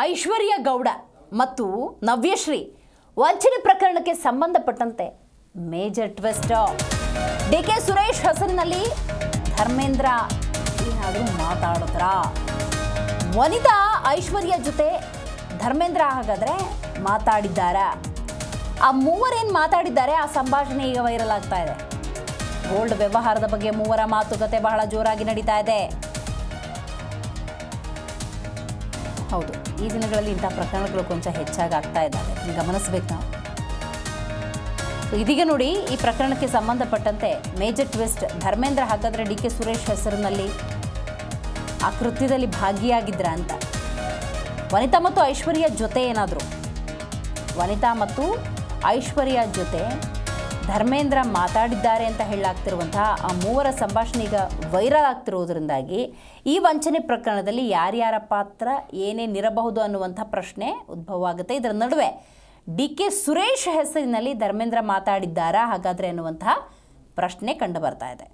ಐಶ್ವರ್ಯ ಗೌಡ ಮತ್ತು ನವ್ಯಶ್ರೀ ವಂಚನೆ ಪ್ರಕರಣಕ್ಕೆ ಸಂಬಂಧಪಟ್ಟಂತೆ major twist. D K Suresh ಹೆಸರಿನಲ್ಲಿ ಧರ್ಮೇಂದ್ರ ಏನಾದರೂ ಮಾತಾಡಿದ್ರ ವನಿತಾ ಐಶ್ವರ್ಯ ಜೊತೆ ಧರ್ಮೇಂದ್ರ ಹಾಗಾದ್ರೆ ಮಾತಾಡಿದ್ದಾರಾ? ಆ ಮೂವರೇನು ಮಾತಾಡಿದ್ದಾರೆ? ಆ ಸಂಭಾಷಣೆ ಈಗ ವೈರಲ್ ಆಗ್ತಾ ಇದೆ. ಗೋಲ್ಡ್ ವ್ಯವಹಾರದ ಬಗ್ಗೆ ಮೂವರ ಮಾತುಕತೆ ಬಹಳ ಜೋರಾಗಿ ನಡೀತಾ ಇದೆ. ಹೌದು, ಈ ದಿನಗಳಲ್ಲಿ ಇಂಥ ಪ್ರಕರಣಗಳು ಕೊಂಚ ಹೆಚ್ಚಾಗಿ ಆಗ್ತಾ ಇದ್ದಾವೆ ಗಮನಿಸಬೇಕು ನಾವು. ಇದೀಗ ನೋಡಿ ಈ ಪ್ರಕರಣಕ್ಕೆ ಸಂಬಂಧಪಟ್ಟಂತೆ ಮೇಜರ್ ಟ್ವಿಸ್ಟ್ ಧರ್ಮೇಂದ್ರ ಹಾಗಾದ್ರೆ ಡಿ ಕೆ ಸುರೇಶ್ ಹೆಸರಿನಲ್ಲಿ ಆ ಕೃತ್ಯದಲ್ಲಿ ಭಾಗಿಯಾಗಿದ್ರ ಅಂತ. ವನಿತಾ ಮತ್ತು ಐಶ್ವರ್ಯ ಜೊತೆ ಏನಾದರೂ? ವನಿತಾ ಮತ್ತು ಐಶ್ವರ್ಯ ಜೊತೆ ಧರ್ಮೇಂದ್ರ ಮಾತಾಡಿದ್ದಾರೆ ಅಂತ ಹೇಳಲಾಗ್ತಿರುವಂತಹ ಆ ಮೂವರ ಸಂಭಾಷಣೆ ಈಗ ವೈರಲ್ ಆಗ್ತಿರುವುದರಿಂದಾಗಿ ಈ ವಂಚನೆ ಪ್ರಕರಣದಲ್ಲಿ ಯಾರ್ಯಾರ ಪಾತ್ರ ಏನೇನಿರಬಹುದು ಅನ್ನುವಂಥ ಪ್ರಶ್ನೆ ಉದ್ಭವ ಆಗುತ್ತೆ. ಇದರ ನಡುವೆ ಡಿ ಕೆ ಸುರೇಶ್ ಹೆಸರಿನಲ್ಲಿ ಧರ್ಮೇಂದ್ರ ಮಾತಾಡಿದ್ದಾರಾ ಹಾಗಾದರೆ ಅನ್ನುವಂತಹ ಪ್ರಶ್ನೆ ಕಂಡು ಬರ್ತಾ ಇದೆ.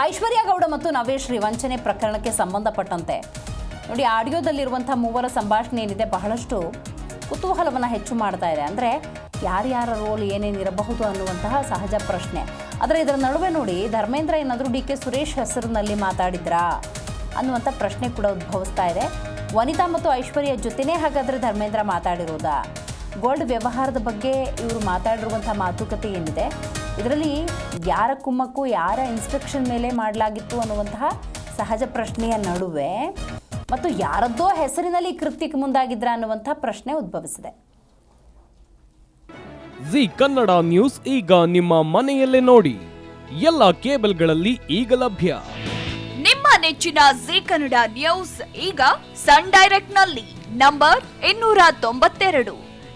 ಐಶ್ವರ್ಯ ಗೌಡ ಮತ್ತು ನವೇಶ್ರೀ ವಂಚನೆ ಪ್ರಕರಣಕ್ಕೆ ಸಂಬಂಧಪಟ್ಟಂತೆ. ನೋಡಿ, ಆಡಿಯೋದಲ್ಲಿರುವಂಥ ಮೂವರ ಸಂಭಾಷಣೆ ಏನಿದೆ, ಬಹಳಷ್ಟು ಕುತೂಹಲವನ್ನು ಹೆಚ್ಚು ಮಾಡ್ತಾ ಇದೆ. ಅಂದರೆ, ಯಾರ್ಯಾರ ರೋಲ್ ಏನೇನಿರಬಹುದು ಅನ್ನುವಂತಹ ಸಹಜ ಪ್ರಶ್ನೆ. ಆದರೆ, ಇದರ ನಡುವೆ ನೋಡಿ, ಧರ್ಮೇಂದ್ರ ಏನಾದರೂ ಡಿ ಕೆ ಸುರೇಶ್ ಹೆಸರಿನಲ್ಲಿ ಮಾತಾಡಿದ್ರಾ ಅನ್ನುವಂಥ ಪ್ರಶ್ನೆ ಕೂಡ ಉದ್ಭವಿಸ್ತಾ ಇದೆ. ವನಿತಾ ಮತ್ತು ಐಶ್ವರ್ಯ ಜೊತೆನೇ ಹಾಗಾದರೆ ಧರ್ಮೇಂದ್ರ ಮಾತಾಡಿರೋದಾ? ಗೋಲ್ಡ್ ವ್ಯವಹಾರದ ಬಗ್ಗೆ ಇವರು ಮಾತಾಡಿರುವಂಥ ಮಾತುಕತೆ ಏನಿದೆ ಇದರಲ್ಲಿ ಯಾರ ಕುಮ್ಮಕ್ಕು ಯಾರ ಇನ್ಸ್ಟ್ರಕ್ಷನ್ ಮೇಲೆ ಮಾಡಲಾಗಿತ್ತು ಅನ್ನುವಂತಹ ಸಹಜ ಪ್ರಶ್ನೆಯ ನಡುವೆ ಮತ್ತು ಯಾರದ್ದೋ ಹೆಸರಿನಲ್ಲಿ ಕೃತ್ಯಕ್ಕೆ ಮುಂದಾಗಿದ್ರ ಅನ್ನುವಂಥ ಪ್ರಶ್ನೆ ಉದ್ಭವಿಸಿದೆ. ಜಿ ಕನ್ನಡ ನ್ಯೂಸ್ ಈಗ ನಿಮ್ಮ ಮನೆಯಲ್ಲೇ ನೋಡಿ ಎಲ್ಲ ಕೇಬಲ್ಗಳಲ್ಲಿ ಈಗ ಲಭ್ಯ. ನಿಮ್ಮ ನೆಚ್ಚಿನ ಜಿ ಕನ್ನಡ ನ್ಯೂಸ್ ಈಗ ಸನ್ ಡೈರೆಕ್ಟ್ನಲ್ಲಿ ನಂಬರ್ ಇನ್ನೂರ ತೊಂಬತ್ತೆರಡು.